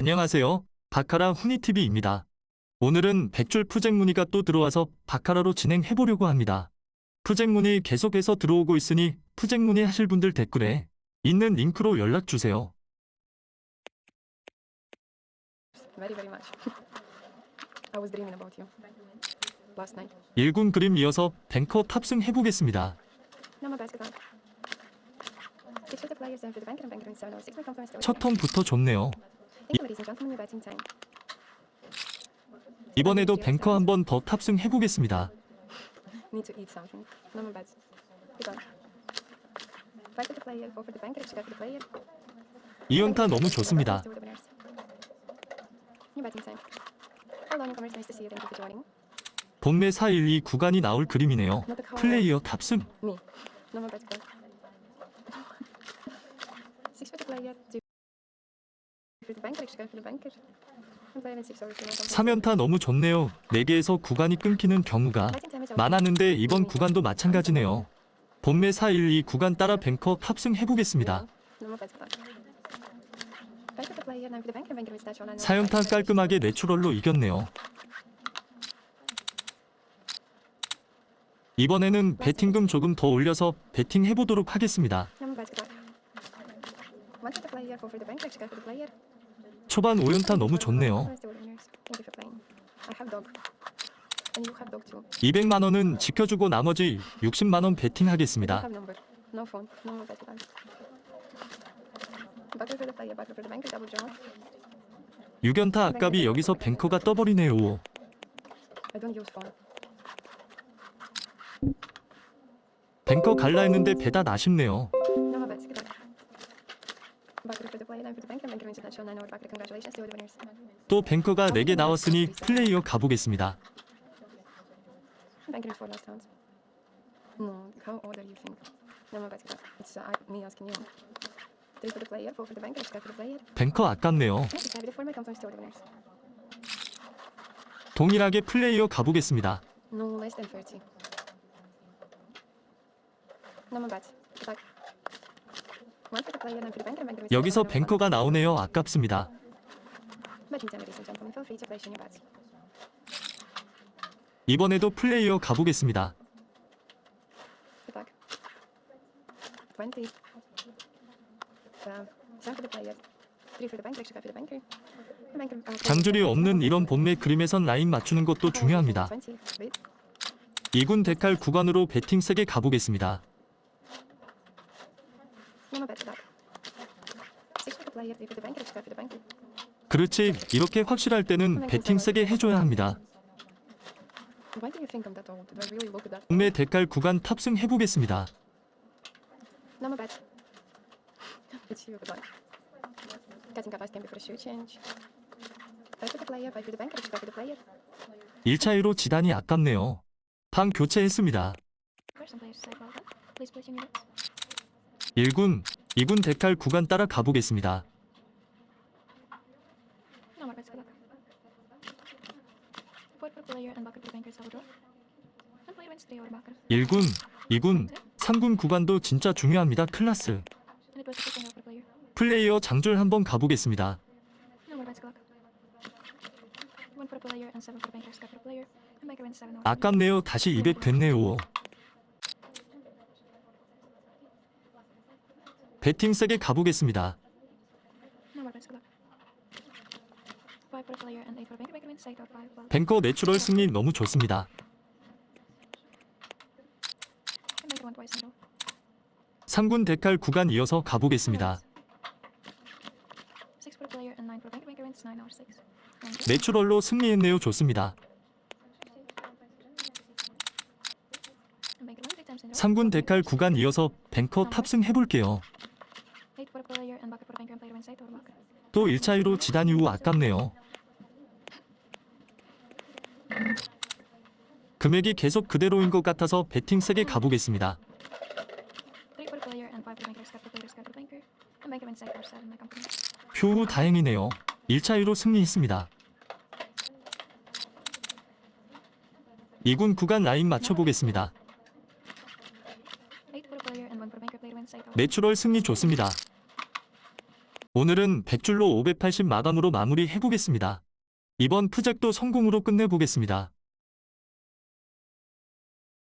안녕하세요. 바카라 후니TV입니다. 오늘은 백줄 푸잭 문의가 또 들어와서 바카라로 진행해보려고 합니다. 푸잭 문의 계속해서 들어오고 있으니 푸잭 문의 하실 분들 댓글에 있는 링크로 연락주세요. Very, very much. I was dreaming about you last night. 1군 그림 이어서 뱅커 탑승해보겠습니다. No the players and for the banker and banker. 첫 턴부터 좋네요. 이번에도 뱅커 한번 더 탑승해 보겠습니다. For the player. 2연타 너무 좋습니다. 본매 412 구간이 나올 그림이네요. 플레이어 탑승. 3연타 너무 좋네요. 4개에서 구간이 끊기는 경우가. 많았는데 이번 구간도 마찬가지네요. 본매 412 구간 따라 뱅커 탑승해보겠습니다. No more basketball. Five for the player, nine for the banker, banker with dash on and 4연타 깔끔하게 내추럴로 이겼네요. 이번에는 배팅금 조금 더 올려서 배팅해보도록 하겠습니다. 초반 5연타 너무 좋네요. Thank you for playing. I have dog. And you have dog too. 200만 원은 지켜주고 나머지 60만원 I 배팅하겠습니다. have number. No phone. No more basketball. Butter for the player, butter for the banker, double jump. 6연타 아깝이 여기서 뱅커가 떠버리네요. 뱅커 갈라 했는데 배다 아쉽네요. 또 뱅커가 4개 나왔으니 플레이어 가보겠습니다. Uh. 뱅커 winners. 동일하게 플레이어 가보겠습니다. No less than 30. No more bets. Good luck. 여기서 뱅커가 나오네요. 아깝습니다. 이번에도 플레이어 가보겠습니다. Good luck. 20. Um, seven for the player. Three for the banker, six for the banker. The banker, uh, 장줄이 없는 이런 본매 그림에선 라인 맞추는 것도 중요합니다. 20. Wait. 2군 데칼 구간으로 배팅 세게 가보겠습니다. No more bets. Good luck. Six for the player, three for the banker, six for the banker. 그렇지 이렇게 확실할 때는 배팅 세게 해줘야 합니다. 본매 데칼 구간 탑승해보겠습니다. 1차이로 지단이 아깝네요. 방 교체했습니다. 1군, 2군 데칼 구간 따라 가보겠습니다. No more bets, good luck. Void for the player and bucket for the banker's double draw. And player wins three over bucket. 1군, 2군, 3군 구간도 진짜 중요합니다. 클라스. 플레이어 장줄 한번 가보겠습니다. 아깝네요. 다시 200 됐네요. 배팅 세게 가보겠습니다. 뱅커 내추럴 승리 너무 좋습니다. and banker won twice in a row. 3군 데칼 구간 이어서 가보겠습니다. 내추럴로 승리했네요. 좋습니다. And banker won three times in a row. 3군 데칼 구간 이어서 뱅커 탑승해볼게요. 또 1차이로 지단 이후 아깝네요. 금액이 계속 그대로인 것 같아서 배팅 세게 가보겠습니다. 효우 다행이네요. 1차이로 승리했습니다. 2군 구간 라인 맞춰보겠습니다. 내추럴 승리 좋습니다. 오늘은 100줄로 580 마감으로 마무리 해보겠습니다. 이번 푸잭도 성공으로 끝내보겠습니다.